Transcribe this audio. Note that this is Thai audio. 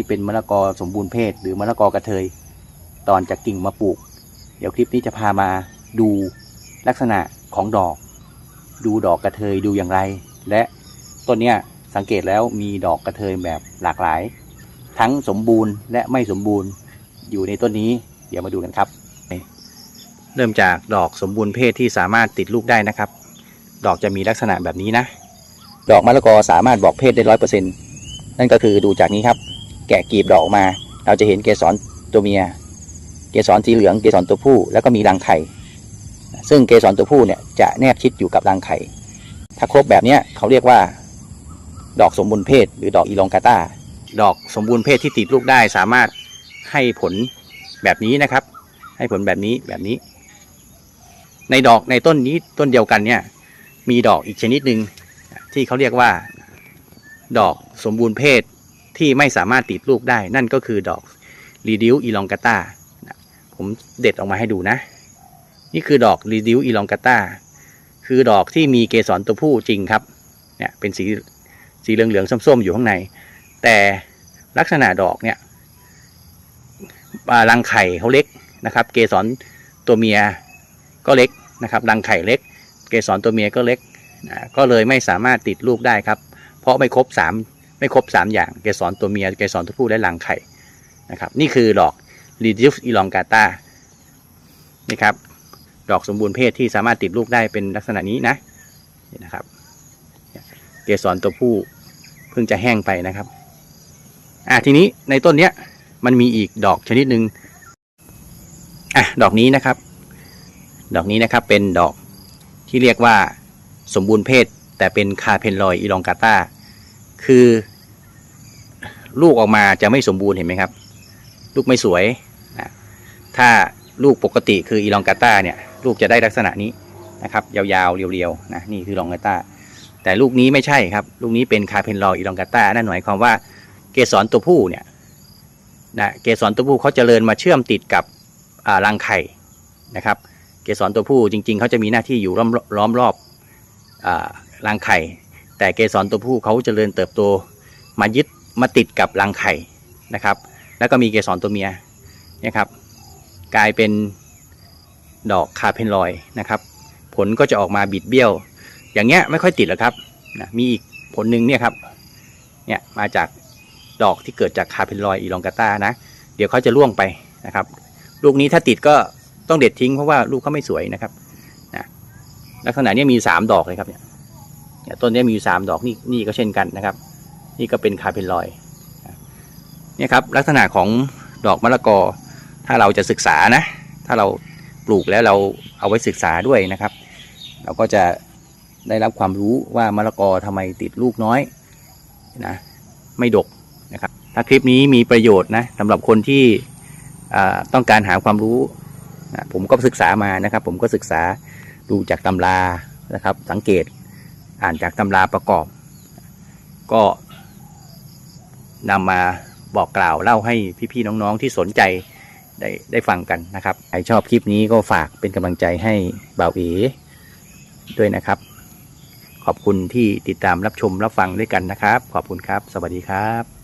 นี้เป็นมะละกอสมบูรณ์เพศ หรือมะละกอกระเทย ตอนจากกิ่งมาปลูก เดี๋ยวคลิปนี้จะพามาดูลักษณะของดอก ดูดอกกระเทยดูอย่างไร และต้นเนี้ยสังเกตแล้วมีดอกกระเทยแบบหลากหลาย ทั้งสมบูรณ์และไม่สมบูรณ์อยู่ในต้นนี้ เดี๋ยวมาดูกันครับ เริ่มจากดอกสมบูรณ์เพศที่สามารถติดลูกได้นะครับ ดอกจะมีลักษณะแบบนี้นะ ดอกมะละกอสามารถบอกเพศได้ร้อยเปอร์เซ็นนั่นก็คือดูจากนี้ครับ แกะกลีบดอกมา เราจะเห็นเกสรตัวเมีย เกสรสีเหลืองเกสรตัวผู้แล้วก็มีรังไข่ ซึ่งเกสรตัวผู้เนี่ยจะแนบชิดอยู่กับรังไข่ ถ้าครบแบบนี้เขาเรียกว่า ดอกสมบูรณ์เพศ หรือดอกอีลองกาตาดอกสมบูรณ์เพศที่ติดลูกได้สามารถให้ผลแบบนี้นะครับ ให้ผลแบบนี้แบบนี้ ในดอกในต้นนี้ต้นเดียวกันเนี่ย มีดอกอีกชนิดหนึ่งที่เขาเรียกว่า ดอกสมบูรณ์เพศ ที่ไม่สามารถติดลูกได้ นั่นก็คือดอก r e d u c e elongata ผมเด็ดออกมาให้ดูนะ นี่คือดอก r e d u c e elongata คือดอกที่มีเกสรตัวผู้จริงครับ เนี่ยเป็นสีสีเหลืองๆส้มๆอยู่ข้างใน แต่ลักษณะดอกเนี่ยรังไข่เขาเล็กนะครับ เกสรตัวเมียก็เล็กนะครับรังไข่เล็ก เกสรตัวเมียก็เล็กนะก็เลยไม่สามารถติดลูกได้ครับ เพราะไม่ครบสาม ไม่ครบสามอย่างเกสรตัวเมียเกสรตัวผู้และรังไข่นะครับนี่คือดอก Reduce elongata นี่ครับดอกสมบูรณ์เพศที่สามารถติดลูกได้เป็นลักษณะนี้นะนี่นะครับ เกสรตัวผู้เพิ่งจะแห้งไปนะครับอะทีนี้ในต้นเนี้ยมันมีอีกดอกชนิดหนึ่งอะดอกนี้นะครับ ดอกนี้นะครับเป็นดอกที่เรียกว่าสมบูรณ์เพศ แต่เป็นคาเพนลอยอีลองกาตา คือ ลูกออกมาจะไม่สมบูรณ์เห็นไหมครับ ลูกไม่สวยนะถ้าลูกปกติคืออีลองกาต้าเนี่ย ลูกจะได้ลักษณะนี้นะครับ ยาวๆเรียวๆนะนี่คือลองกาต้า แต่ลูกนี้ไม่ใช่ครับ ลูกนี้เป็นคาเพนลอยอีลองกาต้านั่นหมายความว่าเกสรตัวผู้เนี่ยนะเกสรตัวผู้เขาจเจริญมาเชื่อมติดกับอ่ารังไข่นะครับ เกสรตัวผู้จริง ๆเขาจะมีหน้าที่อยู่ล้อมล้อมรอบอารังไข่ แต่เกสรตัวผู้เขาจเจริญเติบโตมายึดมาติดกับรังไข่นะครับ แล้วก็มีเกสรตัวเมียนี่ยครับ กลายเป็นดอกคาเพนลอยนะครับ ผลก็จะออกมาบิดเบี้ยว อย่างเงี้ยไม่ค่อยติดหรอกครับนะมีอีกผลหนึ่งเนี่ยครับเนี่ยมาจากดอกที่เกิดจากคาเพนลอยอีลองกาตานะ เดี๋ยวเขาจะร่วงไปนะครับ ลูกนี้ถ้าติดก็ต้องเด็ดทิ้งเพราะว่าลูกเขาไม่สวยนะครับนะลักษณะนี้มีสามดอกเลยครับเนี่ย เนี่ยต้นนี้มีอยู่สามดอกนี่นี่ก็เช่นกันนะครับ นี่ก็เป็นคาเพนลอยนะเนี่ยครับลักษณะของดอกมะละกอ ถ้าเราจะศึกษานะ ถ้าเราปลูกแล้วเราเอาไว้ศึกษาด้วยนะครับ เราก็จะได้รับความรู้ว่ามะละกอทำไมติดลูกน้อยนะไม่ดกนะครับ ถ้าคลิปนี้มีประโยชน์นะสำหรับคนที่ต้องการหาความรู้นะผมก็ศึกษามานะครับ ผมก็ศึกษาดูจากตำรานะครับ สังเกต อ่านจากตำราประกอบ ก็นำมาบอกกล่าวเล่าให้พี่ๆน้องๆที่สนใจได้ได้ฟังกันนะครับใครชอบคลิปนี้ก็ฝากเป็นกำลังใจให้บ่าวเอด้วยนะครับ ขอบคุณที่ติดตามรับชมรับฟังด้วยกันนะครับ ขอบคุณครับ สวัสดีครับ